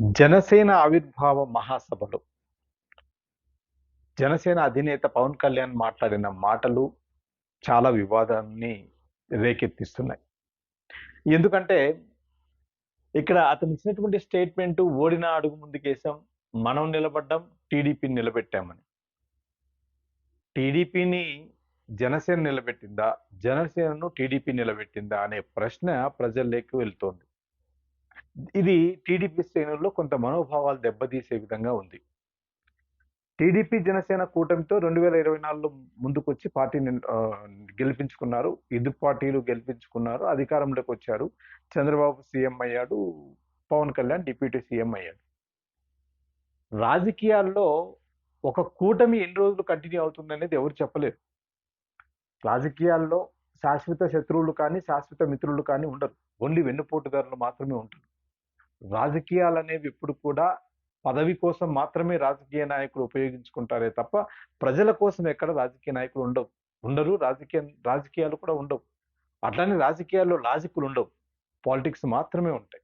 జనసేన ఆవిర్భావ మహాసభలో. జనసేన అధినేత పవన్ కళ్యాణ్ మాట్లాడిన మాటలు చాలా వివాదాన్ని రేకెత్తిస్తున్నాయి. ఎందుకంటే ఇక్కడ అతను ఇచ్చినటువంటి స్టేట్మెంట్ ఓడిన అడుగు ముందుకేసాం మనం నిలబడ్డాం టీడీపీని నిలబెట్టామని. టీడీపీని జనసేన నిలబెట్టిందా? జనసేనను టీడీపీ నిలబెట్టిందా? అనే ప్రశ్న ప్రజల్లోకి వెళ్తోంది. ఇది టీడీపీ శ్రేణుల్లో కొంత మనోభావాలు దెబ్బతీసే విధంగా ఉంది. టీడీపీ జనసేన కూటమితో రెండు వేల ఇరవై నాలుగులో ముందుకొచ్చి పార్టీని గెలిపించుకున్నారు. ఇద్దరు పార్టీలు గెలిపించుకున్నారు. అధికారంలోకి వచ్చారు. చంద్రబాబు సీఎం అయ్యాడు. పవన్ కళ్యాణ్ డిప్యూటీ సీఎం అయ్యాడు. రాజకీయాల్లో ఒక కూటమి ఎన్ని రోజులు కంటిన్యూ అవుతుంది అనేది ఎవరు చెప్పలేరు. రాజకీయాల్లో శాశ్వత శత్రువులు కానీ శాశ్వత మిత్రులు కానీ ఉండరు. ఓన్లీ వెన్నుపోటుదారులు మాత్రమే ఉంటారు. రాజకీయాలు అనేవి ఎప్పుడు కూడా పదవి కోసం మాత్రమే రాజకీయ నాయకులు ఉపయోగించుకుంటారే తప్ప ప్రజల కోసం ఎక్కడ రాజకీయ నాయకులు ఉండవు. ఉండరు. రాజకీయ రాజకీయాలు కూడా ఉండవు. అట్లానే రాజకీయాల్లో లాజిక్లు ఉండవు. పాలిటిక్స్ మాత్రమే ఉంటాయి.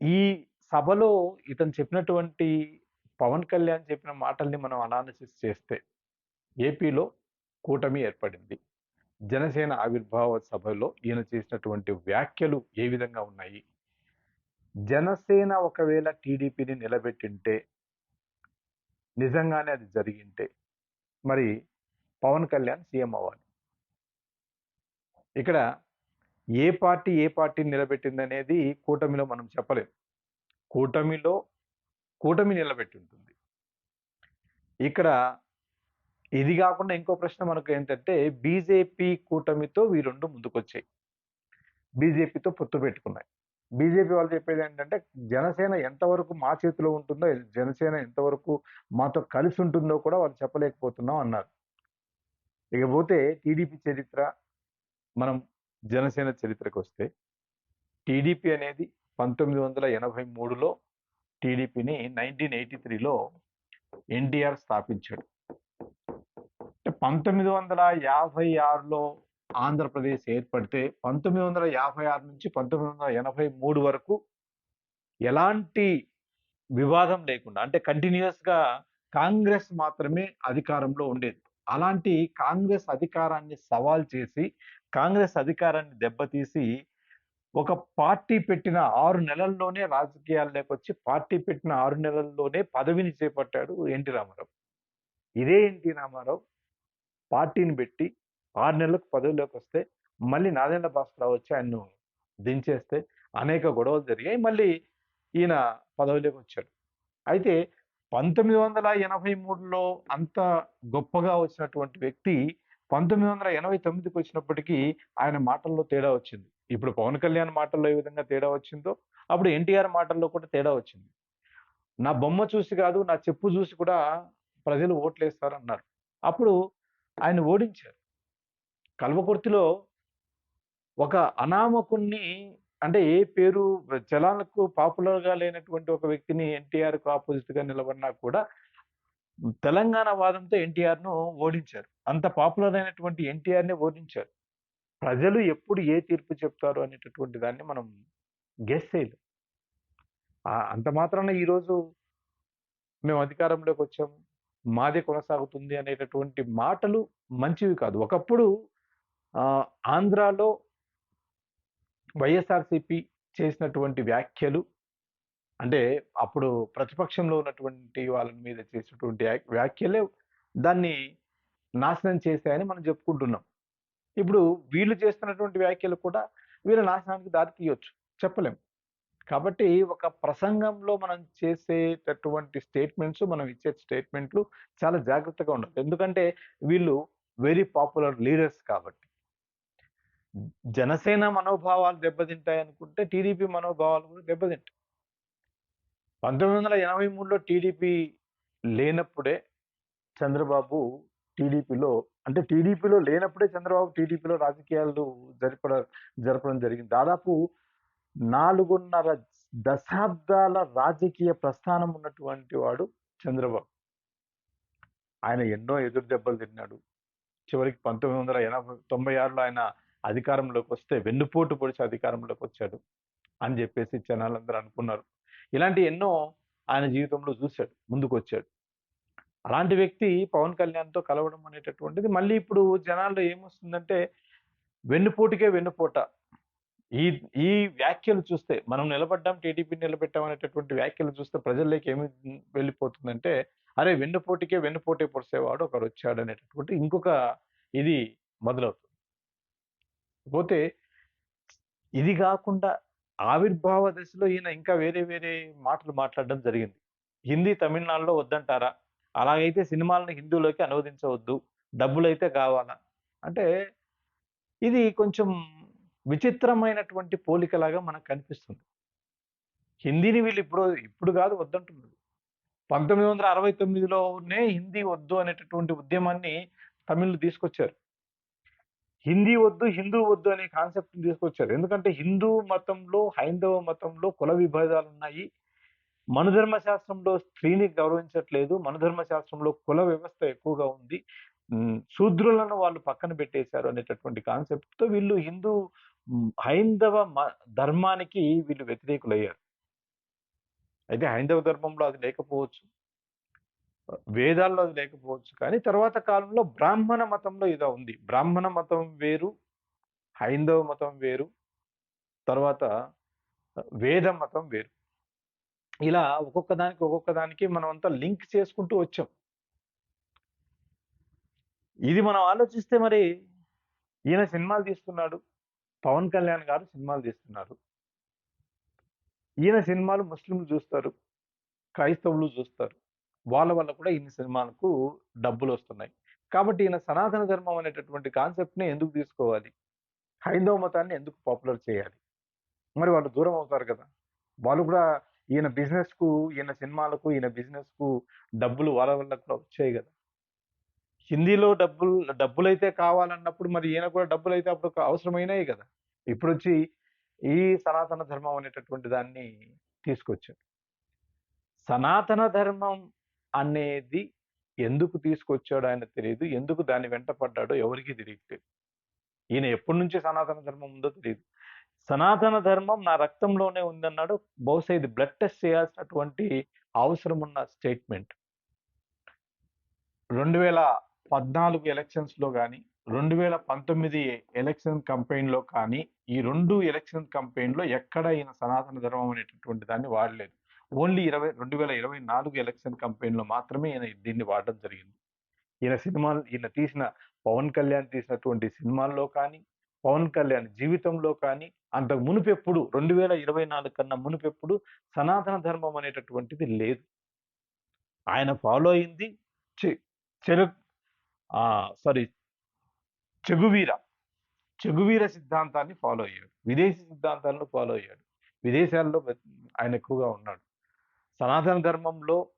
ఈ సభలో ఇతను చెప్పినటువంటి పవన్ కళ్యాణ్ చెప్పిన మాటల్ని మనం అనాలిసిస్ చేస్తే ఏపీలో కూటమి ఏర్పడింది. జనసేన ఆవిర్భావ సభలో ఈయన చేసినటువంటి వ్యాఖ్యలు ఏ విధంగా ఉన్నాయి? జనసేన ఒకవేళ టీడీపీని నిలబెట్టింటే నిజంగానే అది జరిగింటే మరి పవన్ కళ్యాణ్ సీఎం అవ్వాలి. ఇక్కడ ఏ పార్టీ ఏ పార్టీని నిలబెట్టింది అనేది కూటమిలో మనం చెప్పలేం. కూటమిలో కూటమి నిలబెట్టి ఉంటుంది ఇక్కడ ఇది కాకుండా ఇంకో ప్రశ్న మనకు ఏంటంటే బీజేపీ కూటమితో ఈ రెండు ముందుకొచ్చాయి. బీజేపీతో పొత్తు పెట్టుకున్నాయి. బీజేపీ వాళ్ళు చెప్పేది ఏంటంటే జనసేన ఎంతవరకు మా చేతిలో ఉంటుందో జనసేన ఎంతవరకు మాతో కలిసి ఉంటుందో కూడా వాళ్ళు చెప్పలేకపోతున్నాం అన్నారు. ఇకపోతే టీడీపీ చరిత్ర మనం జనసేన చరిత్రకు వస్తే టీడీపీ అనేది పంతొమ్మిది వందల ఎనభై మూడులో టీడీపీని నైన్టీన్ ఎయిటీ త్రీలో ఎన్టీఆర్ స్థాపించాడు. పంతొమ్మిది వందల యాభై ఆరులో ఆంధ్రప్రదేశ్ ఏర్పడితే పంతొమ్మిది వందల యాభై ఆరు నుంచి పంతొమ్మిది వందల ఎనభై మూడు వరకు ఎలాంటి వివాదం లేకుండా అంటే కంటిన్యూస్గా కాంగ్రెస్ మాత్రమే అధికారంలో ఉండేది. అలాంటి కాంగ్రెస్ అధికారాన్ని సవాల్ చేసి కాంగ్రెస్ అధికారాన్ని దెబ్బతీసి ఒక పార్టీ పెట్టిన ఆరు నెలల్లోనే రాజకీయాల్లోకి వచ్చి పార్టీ పెట్టిన ఆరు నెలల్లోనే పదవిని చేపట్టాడు ఎన్టీ రామారావు. ఇదే ఎన్టీ రామారావు పార్టీని పెట్టి ఆరు నెలలకు పదవిలోకి వస్తే మళ్ళీ నాదెండ్ల భాస్కరరావు వచ్చి ఆయన్ను దించేస్తే అనేక గొడవలు జరిగాయి. మళ్ళీ ఈయన పదవిలోకి వచ్చాడు. అయితే పంతొమ్మిది వందల ఎనభై మూడులో అంత గొప్పగా వచ్చినటువంటి వ్యక్తి పంతొమ్మిది వందల ఎనభై తొమ్మిదికి వచ్చినప్పటికీ ఆయన మాటల్లో తేడా వచ్చింది. ఇప్పుడు పవన్ కళ్యాణ్ మాటల్లో ఏ విధంగా తేడా వచ్చిందో అప్పుడు ఎన్టీఆర్ మాటల్లో కూడా తేడా వచ్చింది. నా బొమ్మ చూసి కాదు నా చెప్పు చూసి కూడా ప్రజలు ఓట్లేస్తారు అన్నారు అప్పుడు ఆయన ఓడించారు. కల్వకుర్తిలో ఒక అనామకుణ్ణి అంటే ఏ పేరు జనాలకు పాపులర్గా లేనటువంటి ఒక వ్యక్తిని ఎన్టీఆర్కు ఆపోజిట్గా నిలబడినా కూడా తెలంగాణ వాదంతో ఎన్టీఆర్ను ఓడించారు. అంత పాపులర్ అయినటువంటి ఎన్టీఆర్ని ఓడించారు. ప్రజలు ఎప్పుడు ఏ తీర్పు చెప్తారు అనేటటువంటి దాన్ని మనం గెస్ చేయలేం. అంత మాత్రాన ఈరోజు మేము అధికారంలోకి వచ్చాము. మాదే కొనసాగుతుంది అనేటటువంటి మాటలు మంచివి కాదు. ఒకప్పుడు ఆ, ఆంధ్రాలో వైఎస్ఆర్సిపి చేసినటువంటి వ్యాఖ్యలు అంటే అప్పుడు ప్రతిపక్షంలో ఉన్నటువంటి వాళ్ళ మీద చేసినటువంటి వ్యాఖ్యలే దాన్ని నాశనం చేశాయని మనం చెప్పుకుంటున్నాం. ఇప్పుడు వీళ్ళు చేస్తున్నటువంటి వ్యాఖ్యలు కూడా వీళ్ళ నాశనానికి దారి తీయొచ్చు చెప్పలేం. కాబట్టి ఒక ప్రసంగంలో మనం చేసేటటువంటి స్టేట్మెంట్స్ మనం ఇచ్చే స్టేట్మెంట్లు చాలా జాగ్రత్తగా ఉండాలి. ఎందుకంటే వీళ్ళు వెరీ పాపులర్ లీడర్స్ కాబట్టి. జనసేన మనోభావాలు దెబ్బతింటాయి అనుకుంటే టీడీపీ మనోభావాలు కూడా దెబ్బతింటాయి. పంతొమ్మిది వందల ఎనభై మూడులో టీడీపీ లేనప్పుడే చంద్రబాబు టీడీపీలో అంటే టీడీపీలో లేనప్పుడే చంద్రబాబు టీడీపీలో రాజకీయాలు జరపడ జరపడం జరిగింది. దాదాపు నాలుగున్నర దశాబ్దాల రాజకీయ ప్రస్థానం ఉన్నటువంటి వాడు చంద్రబాబు. ఆయన ఎన్నో ఎదురు దెబ్బలు తిన్నాడు. చివరికి పంతొమ్మిది వందల ఎనభై తొంభై ఆరులో ఆయన అధికారంలోకి వస్తే వెన్నుపోటు పొడిచి అధికారంలోకి వచ్చాడు అని చెప్పేసి జనాలందరూ అనుకున్నారు. ఇలాంటి ఎన్నో ఆయన జీవితంలో చూశాడు ముందుకు వచ్చాడు అలాంటి వ్యక్తి పవన్ కళ్యాణ్తో కలవడం అనేటటువంటిది మళ్ళీ ఇప్పుడు జనాల్లో ఏమొస్తుందంటే వెన్నుపోటుకే వెన్నుపోట. ఈ ఈ వ్యాఖ్యలు చూస్తే మనం నిలబడ్డాం టీడీపీ నిలబెట్టాం అనేటటువంటి వ్యాఖ్యలు చూస్తే ప్రజల్లోకి ఏమి వెళ్ళిపోతుందంటే అరే వెన్నుపోటుకే వెన్నుపోటీ పొడిసేవాడు ఒకరు వచ్చాడు అనేటటువంటి ఇంకొక ఇది మొదలవుతుంది. పోతే ఇది కాకుండా ఆవిర్భావ దశలో ఈయన ఇంకా వేరే వేరే మాటలు మాట్లాడడం జరిగింది. హిందీ తమిళనాడులో వద్దంటారా? అలాగైతే సినిమాలను హిందీలోకి అనువదించవద్దు. డబ్బులైతే కావాలా? అంటే ఇది కొంచెం విచిత్రమైనటువంటి పోలికలాగా మనకు కనిపిస్తుంది. హిందీని వీళ్ళు ఇప్పుడు ఇప్పుడు కాదు వద్దంటున్నారు. పంతొమ్మిది వందల అరవై తొమ్మిదిలోనే హిందీ వద్దు అనేటటువంటి ఉద్యమాన్ని తమిళ్ళు తీసుకొచ్చారు. హిందీ వద్దు హిందూ వద్దు అనే కాన్సెప్ట్ తీసుకొచ్చారు. ఎందుకంటే హిందూ మతంలో హైందవ మతంలో కుల విభేదాలు ఉన్నాయి. మనుధర్మ శాస్త్రంలో స్త్రీని గౌరవించట్లేదు. మనుధర్మ శాస్త్రంలో కుల వ్యవస్థ ఎక్కువగా ఉంది. శూద్రులను వాళ్ళు పక్కన పెట్టేశారు అనేటటువంటి కాన్సెప్ట్తో వీళ్ళు హిందూ హైందవ మ- ధర్మానికి వీళ్ళు వ్యతిరేకులయ్యారు. అయితే హైందవ ధర్మంలో అది లేకపోవచ్చు. వేదాల్లో అది లేకపోవచ్చు. కానీ తర్వాత కాలంలో బ్రాహ్మణ మతంలో ఇదో ఉంది. బ్రాహ్మణ మతం వేరు హైందవ మతం వేరు తర్వాత వేద మతం వేరు. ఇలా ఒక్కొక్క దానికి ఒక్కొక్క దానికి మనం అంతా లింక్ చేసుకుంటూ వచ్చాం. ఇది మనం ఆలోచిస్తే మరి ఈయన సినిమాలు తీస్తున్నాడు. పవన్ కళ్యాణ్ గారు సినిమాలు తీస్తున్నారు. ఈయన సినిమాలు ముస్లింలు చూస్తారు. క్రైస్తవులు చూస్తారు. వాళ్ళ వల్ల కూడా ఈయన సినిమాలకు డబ్బులు వస్తున్నాయి. కాబట్టి ఈయన సనాతన ధర్మం అనేటటువంటి కాన్సెప్ట్ని ఎందుకు తీసుకోవాలి? హైందవ మతాన్ని ఎందుకు పాపులర్ చేయాలి? మరి వాళ్ళు దూరం అవుతారు కదా! వాళ్ళు కూడా ఈయన బిజినెస్కు ఈయన సినిమాలకు ఈయన బిజినెస్కు డబ్బులు వాళ్ళ వల్ల కూడా వచ్చాయి కదా! హిందీలో డబ్బులు డబ్బులు అయితే కావాలన్నప్పుడు మరి ఈయన కూడా డబ్బులు అయితే అప్పుడు అవసరమైనవి కదా. ఇప్పుడు వచ్చి ఈ సనాతన ధర్మం అనేటటువంటి దాన్ని తీసుకొచ్చాడు. సనాతన ధర్మం అనేది ఎందుకు తీసుకొచ్చాడో ఆయన తెలియదు ఎందుకు దాన్ని వెంట పడ్డాడో ఎవరికి తెలియట్లేదు. ఈయన ఎప్పటి నుంచి సనాతన ధర్మం ఉందో తెలియదు సనాతన ధర్మం నా రక్తంలోనే ఉందన్నాడు. బహుశా ఇది బ్లడ్ టెస్ట్ చేయాల్సినటువంటి అవసరం ఉన్న స్టేట్మెంట్ రెండు వేల పద్నాలుగు ఎలక్షన్స్లో కానీ రెండు వేల పంతొమ్మిది ఎలక్షన్ కంపెయిన్లో కానీ ఈ రెండు ఎలక్షన్ కంపెయిన్లో ఎక్కడ ఈయన సనాతన ధర్మం అనేటటువంటి దాన్ని వాడలేదు. ఓన్లీ ఇరవై రెండు వేల ఇరవై నాలుగు ఎలక్షన్ కంపెయిన్లో మాత్రమే ఈయన దీన్ని వాడడం జరిగింది. ఈయన సినిమాలు ఈయన తీసిన పవన్ కళ్యాణ్ తీసినటువంటి సినిమాల్లో కానీ పవన్ కళ్యాణ్ జీవితంలో కానీ అంతకు మునుపెప్పుడు రెండు వేల ఇరవై నాలుగు కన్నా మునుపెప్పుడు సనాతన ధర్మం అనేటటువంటిది లేదు. ఆయన ఫాలో అయింది చె- చెరు sorry Che Guevara. Che Guevara సిద్ధాంతాన్ని ఫాలో అయ్యాడు. విదేశీ సిద్ధాంతాలను ఫాలో అయ్యాడు. విదేశాల్లో ఆయన ఎక్కువగా ఉన్నాడు. సనాతన ధర్మంలో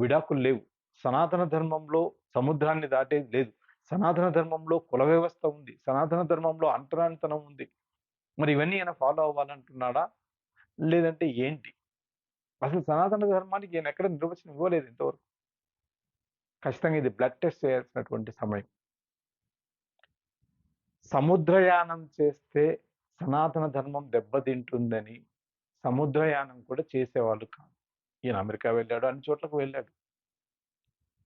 విడాకులు లేవు. సనాతన ధర్మంలో సముద్రాన్ని దాటేది లేదు. సనాతన ధర్మంలో కుల వ్యవస్థ ఉంది. సనాతన ధర్మంలో అంటరానితనం ఉంది. మరి ఇవన్నీ ఆయన ఫాలో అవ్వాలంటున్నాడా? లేదంటే ఏంటి? అసలు సనాతన ధర్మానికి ఈయన ఎక్కడ నిర్వచనం ఇవ్వలేదు ఇంతవరకు. ఖచ్చితంగా ఇది బ్లడ్ టెస్ట్ చేయాల్సినటువంటి సమయం. సముద్రయానం చేస్తే సనాతన ధర్మం దెబ్బతింటుందని సముద్రయానం కూడా చేసేవాళ్ళు కాదు. ఈయన అమెరికా వెళ్ళాడు అన్ని చోట్లకు వెళ్ళాడు.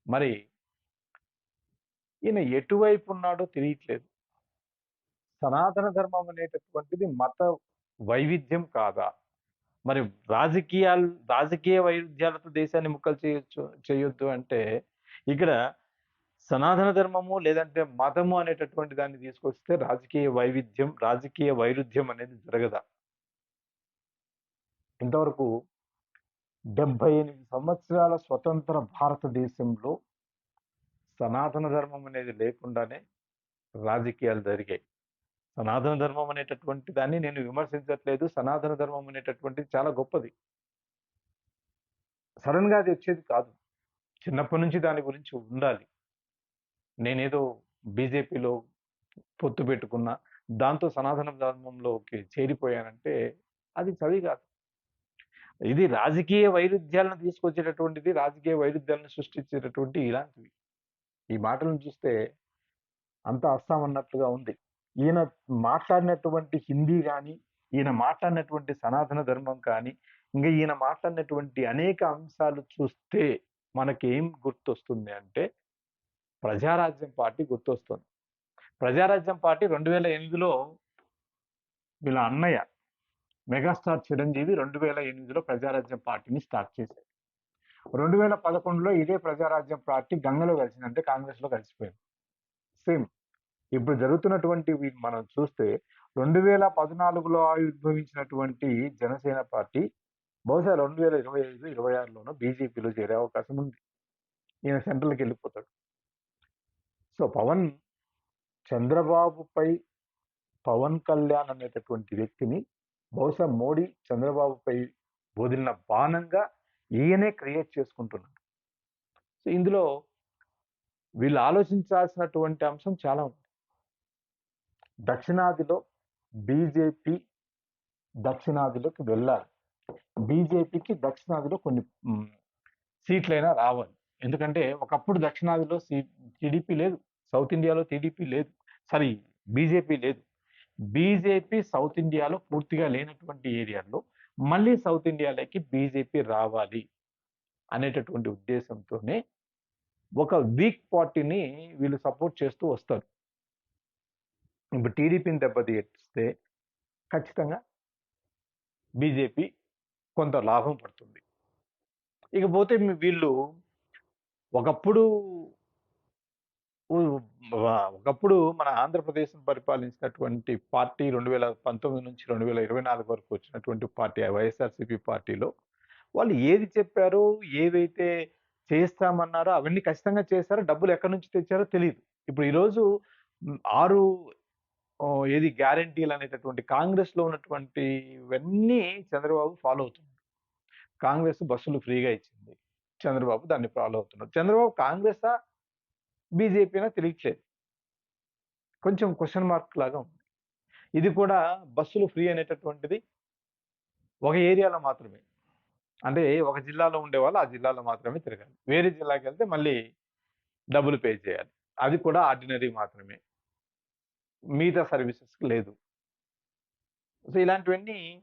మరి ఈయన ఎటువైపు ఉన్నాడో తెలియట్లేదు. సనాతన ధర్మం అనేటటువంటిది మత వైవిధ్యం కాదా? మరి రాజకీయాలు రాజకీయ వైరుధ్యాలతో దేశాన్ని ముక్కలు చేయొచ్చు చేయొద్దు అంటే ఇక్కడ సనాతన ధర్మము లేదంటే మతము అనేటటువంటి దాన్ని తీసుకొస్తే రాజకీయ వైవిధ్యం రాజకీయ వైరుధ్యం అనేది జరగదా? ఇంతవరకు డెబ్బై ఎనిమిది సంవత్సరాల స్వతంత్ర భారతదేశంలో సనాతన ధర్మం అనేది లేకుండానే రాజకీయాలు జరిగాయి. సనాతన ధర్మం అనేటటువంటి దాన్ని నేను విమర్శించట్లేదు. సనాతన ధర్మం అనేటటువంటిది చాలా గొప్పది. సడన్గా అది వచ్చేది కాదు. చిన్నప్పటి నుంచి దాని గురించి ఉండాలి. నేనేదో బీజేపీలో పొత్తు పెట్టుకున్నా దాంతో సనాతన ధర్మంలోకి చేరిపోయానంటే అది చది కాదు. ఇది రాజకీయ వైరుధ్యాలను తీసుకొచ్చేటటువంటిది రాజకీయ వైరుధ్యాలను సృష్టించేటటువంటి ఇలాంటివి. ఈ మాటలను చూస్తే అంత అస్సామన్నట్లుగా ఉంది. ఈయన మాట్లాడినటువంటి హిందీ కానీ ఈయన మాట్లాడినటువంటి సనాతన ధర్మం కానీ ఇంకా ఈయన మాట్లాడినటువంటి అనేక అంశాలు చూస్తే మనకేం గుర్తొస్తుంది అంటే ప్రజారాజ్యం పార్టీ గుర్తొస్తుంది. ప్రజారాజ్యం పార్టీ రెండు వేల ఎనిమిదిలో వీళ్ళ అన్నయ్య మెగాస్టార్ చిరంజీవి రెండు వేల ఎనిమిదిలో ప్రజారాజ్యం పార్టీని స్టార్ట్ చేశారు. రెండు వేల పదకొండులో ఇదే ప్రజారాజ్యం పార్టీ గంగలో కలిసిందంటే కాంగ్రెస్లో కలిసిపోయింది. సేమ్. ఇప్పుడు జరుగుతున్నటువంటి మనం చూస్తే రెండు వేల పద్నాలుగులో ఆవిర్భవించినటువంటి జనసేన పార్టీ బహుశా రెండు వేల ఇరవై ఐదు ఇరవై ఆరులోనో బీజేపీలో చేరే అవకాశం ఉంది. ఈయన సెంట్రల్కి వెళ్ళిపోతాడు. సో పవన్ చంద్రబాబుపై పవన్ కళ్యాణ్ అనేటటువంటి వ్యక్తిని బహుశా మోడీ చంద్రబాబుపై వదిలిన బాణంగా ఈయనే క్రియేట్ చేసుకుంటున్నాడు. సో ఇందులో వీళ్ళు ఆలోచించాల్సినటువంటి అంశం చాలా ఉంది. దక్షిణాదిలో బీజేపీ దక్షిణాదిలోకి వెళ్ళాలి. బీజేపీకి దక్షిణాదిలో కొన్ని సీట్లైనా రావాలి. ఎందుకంటే ఒకప్పుడు దక్షిణాదిలో సీ టీడీపీ లేదు. సౌత్ ఇండియాలో టీడీపీ లేదు. సారీ బీజేపీ లేదు. బీజేపీ సౌత్ ఇండియాలో పూర్తిగా లేనటువంటి ఏరియాల్లో మళ్ళీ సౌత్ ఇండియాలోకి బీజేపీ రావాలి అనేటటువంటి ఉద్దేశంతోనే ఒక వీక్ పార్టీని వీళ్ళు సపోర్ట్ చేస్తూ వస్తారు. ఇప్పుడు టీడీపీని దెబ్బతీస్తే ఖచ్చితంగా బీజేపీ కొంత లాభం పడుతుంది. ఇకపోతే వీళ్ళు ఒకప్పుడు ఒకప్పుడు మన ఆంధ్రప్రదేశ్ పరిపాలించినటువంటి పార్టీ రెండు వేల పంతొమ్మిది నుంచి రెండు వేల ఇరవై నాలుగు వరకు వచ్చినటువంటి పార్టీ వైఎస్ఆర్సీపీ పార్టీలో వాళ్ళు ఏది చెప్పారో ఏవైతే చేస్తామన్నారో అవన్నీ ఖచ్చితంగా చేశారో? డబ్బులు ఎక్కడి నుంచి తెచ్చారో తెలియదు ఇప్పుడు ఈరోజు ఆరు ఏది గ్యారంటీలు అనేటటువంటి కాంగ్రెస్లో ఉన్నటువంటి ఇవన్నీ చంద్రబాబు ఫాలో అవుతున్నారు కాంగ్రెస్ బస్సులు ఫ్రీగా ఇచ్చింది. చంద్రబాబు దాన్ని ఫాలో అవుతున్నారు చంద్రబాబు కాంగ్రెసా బీజేపీనా తెలియట్లేదు. కొంచెం క్వశ్చన్ మార్క్ లాగా ఉంది. ఇది కూడా బస్సులు ఫ్రీ అనేటటువంటిది ఒక ఏరియాలో మాత్రమే. అంటే ఒక జిల్లాలో ఉండే వాళ్ళు ఆ జిల్లాలో మాత్రమే తిరగాలి. వేరే జిల్లాకి వెళ్తే మళ్ళీ డబ్బులు పే చేయాలి. అది కూడా ఆర్డినరీ మాత్రమే. మిగతా సర్వీసెస్ లేదు. సో ఇలాంటివన్నీ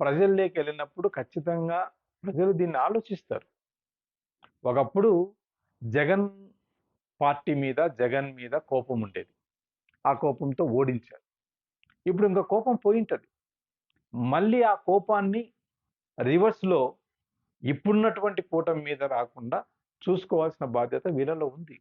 ప్రజల్లోకి వెళ్ళినప్పుడు ఖచ్చితంగా ప్రజలు దీన్ని ఆలోచిస్తారు. ఒకప్పుడు జగన్ పార్టీ మీద జగన్ మీద కోపం ఉండేది. ఆ కోపంతో ఓడించారు. ఇప్పుడు ఇంకా కోపం పోయింటది. మళ్ళీ ఆ కోపాన్ని రివర్స్లో ఇప్పుడున్నటువంటి కూటమి మీద రాకుండా చూసుకోవాల్సిన బాధ్యత వీళ్ళలో ఉంది.